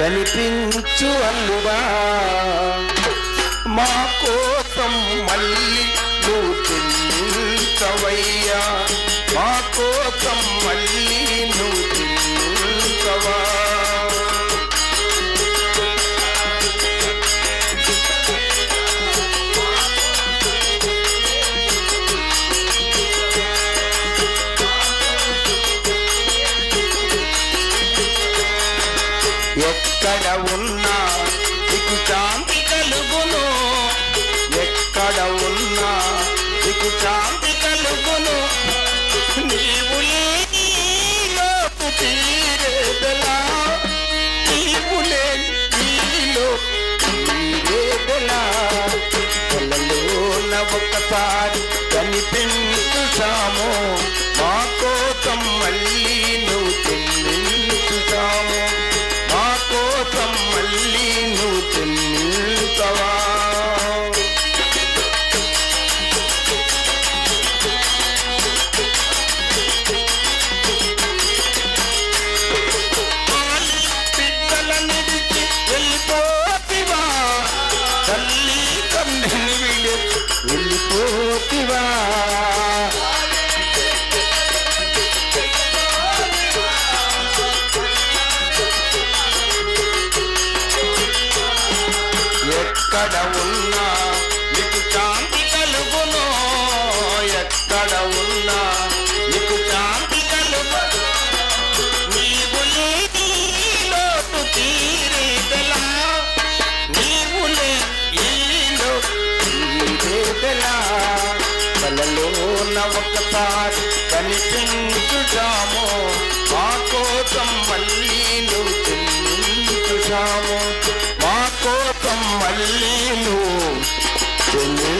కనిపించు అల్లువా మా ఎక్కడ ఉన్నా నీకు శాంతి కలుగును. ఎక్కడ ఉన్నా నీకు శాంతి కలుగును. నీవు లేని లోపు తీరేదలా? నీవు లేని నీలో తీరేదలా? కలలోన ఒకసారి కనిపించుసాము మా కోసం మళ్ళీ తల్లి కన్నెని విడి వెళ్ళిపోతివా. ఎక్కడ ఉన్నా నీకు శాంతి కలుగును? ఎక్కడ ఉన్నా ఒకసారి కనిపించుటాము మా కోసం మళ్ళీ నువ్వు చెల్లించుటాము మా కోసం మళ్ళీ నువ్వు చెల్లి